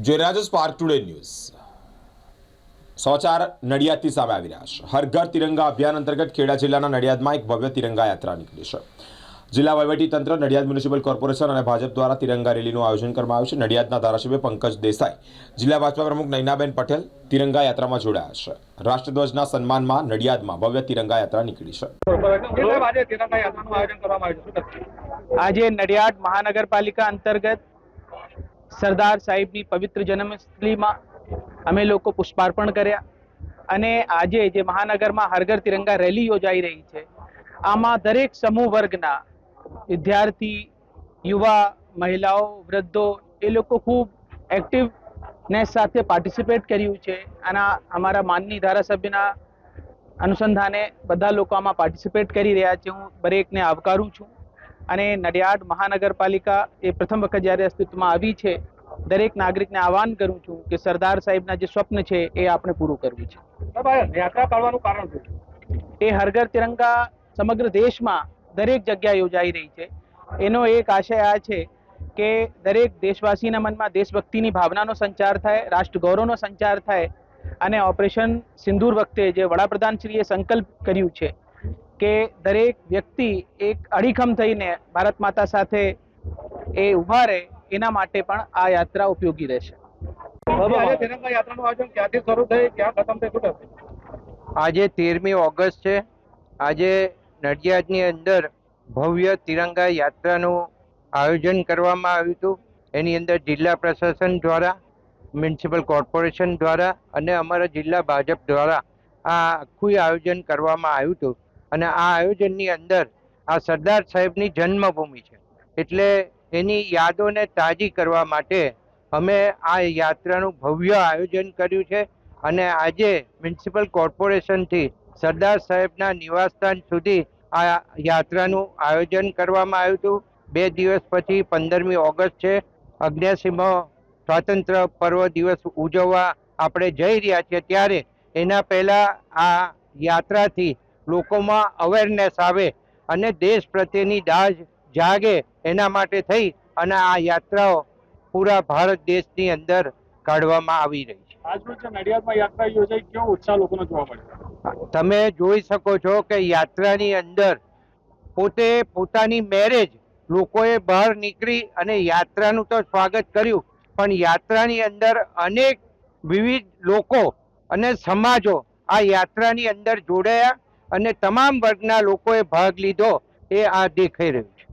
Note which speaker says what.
Speaker 1: જોઈ રહ્યા છો સ્પાર્ક ટુડે ન્યૂઝ સમાચાર નડિયાદથી સામે આવી રહ્યા છે. હર ઘર તિરંગા અભિયાન અંતર્ગત ખેડા જિલ્લાના નડિયાદમાં એક ભવ્ય તિરંગા યાત્રા નીકળી છે. જિલ્લા વહીવટીતંત્ર નડિયાદ મ્યુનિસિપલ કોર્પોરેશન અને ભાજપ દ્વારા તિરંગા રેલીનું આયોજન કરવામાં આવ્યું છે. નડિયાદના ધારાસભ્ય પંકજ દેસાઈ જિલ્લા ભાજપા પ્રમુખ નૈનાબેન પટેલ તિરંગા યાત્રામાં જોડાયા છે. રાષ્ટ્રધ્વજના સન્માનમાં નડિયાદમાં ભવ્ય તિરંગા યાત્રા નીકળી છે.
Speaker 2: સાહેબ, આજે તિરંગા યાત્રાનું આયોજન કરવામાં આવ્યું છે. શું કહેશો?
Speaker 3: આજે નડિયાદ મહાનગરપાલિકા અંતર્ગત સરદાર સાહેબની પવિત્ર જન્મસ્થળીમાં અમે લોકો પુષ્પાર્પણ કર્યા. અને આજે જે મહાનગરમાં હરઘર તિરંગા રેલી યોજાઈ રહી છે, આમાં દરેક સમૂહ વર્ગના વિદ્યાર્થી, યુવા, મહિલાઓ, વૃદ્ધો એ લોકો ખૂબ એક્ટિવનેસ સાથે પાર્ટિસિપેટ કર્યું છે. અને અમારા માનની ધારાસભ્યના અનુસંધાને બધા લોકો આમાં પાર્ટિસિપેટ કરી રહ્યા છે. હું દરેકને આવકારું છું. અને નડિયાદ મહાનગરપાલિકા એ પ્રથમ વખત જ્યારે અસ્તિત્વમાં આવી છે દરેક નાગરિકને આહવાન કરું છું કે સરદાર સાહેબના જે સ્વપ્ન છે એ આપણે પૂરું કરવું છે.
Speaker 2: યાત્રા કાઢવાનું કારણ શું
Speaker 3: એ હરઘર તિરંગા સમગ્ર દેશમાં દરેક જગ્યાએ યોજાઈ રહી છે. એનો એક આશય આ છે કે દરેક દેશવાસીના મનમાં દેશભક્તિની ભાવનાનો સંચાર થાય રાષ્ટ્ર ગૌરવનો સંચાર થાય અને ઓપરેશન સિંદૂર વખતે જે વડાપ્રધાનશ્રીએ સંકલ્પ કર્યું છે કે દરેક વ્યક્તિ એક અડીખમ થઈને ભારત માતા સાથે એ ઊભા રહે એના માટે પણ આ યાત્રા ઉપયોગી રહેશે.
Speaker 2: આજે તિરંગા યાત્રાનું આયોજન ક્યાંથી શરૂ થઈ ક્યાં ખતમ થઈ શું કહેશો?
Speaker 4: આજે તેરમી ઓગસ્ટ છે. આજે નડિયાદની અંદર ભવ્ય તિરંગા યાત્રાનું આયોજન કરવામાં આવ્યું હતું. એની અંદર જિલ્લા પ્રશાસન દ્વારા મ્યુનિસિપલ કોર્પોરેશન દ્વારા અને અમારા જિલ્લા ભાજપ દ્વારા આ આખું આયોજન કરવામાં આવ્યું હતું. અને આ આયોજનની અંદર આ સરદાર સાહેબની જન્મભૂમિ છે. એટલે એની યાદોને તાજી કરવા માટે અમે આ યાત્રાનું ભવ્ય આયોજન કર્યું છે અને આજે મ્યુનિસિપલ કોર્પોરેશનથી સરદાર સાહેબના નિવાસસ્થાન સુધી આ યાત્રાનું આયોજન કરવામાં આવ્યું હતું. બે દિવસ પછી પંદરમી ઓગસ્ટ છે. અગ્નિસિંહ સ્વાતંત્ર્ય પર્વ દિવસ ઉજવવા આપણે જઈ રહ્યા છીએ. ત્યારે એના પહેલાં આ યાત્રાથી લોકોમાં અવેરનેસ આવે અને દેશ પ્રત્યેની દાજ જાગે એના માટે થઈ અને આ યાત્રાઓ પૂરા ભારત દેશની અંદર કાઢવામાં આવી રહી છે.
Speaker 2: આજરોજ જે નડિયાદમાં યાત્રા યોજાઈ કેવો ઉત્સાહ લોકોનો જોવા મળ્યો?
Speaker 4: તમે જોઈ શકો છો કે યાત્રાની અંદર પોતે પોતાની મેરેજ લોકોએ બહાર નીકળી અને યાત્રાનું તો સ્વાગત કર્યું પણ યાત્રાની અંદર અનેક વિવિધ લોકો અને સમાજો આ યાત્રાની અંદર જોડાયા અને તમામ વર્ગના લોકોએ ભાગ લીધો એ આ દેખાઈ રહ્યું છે.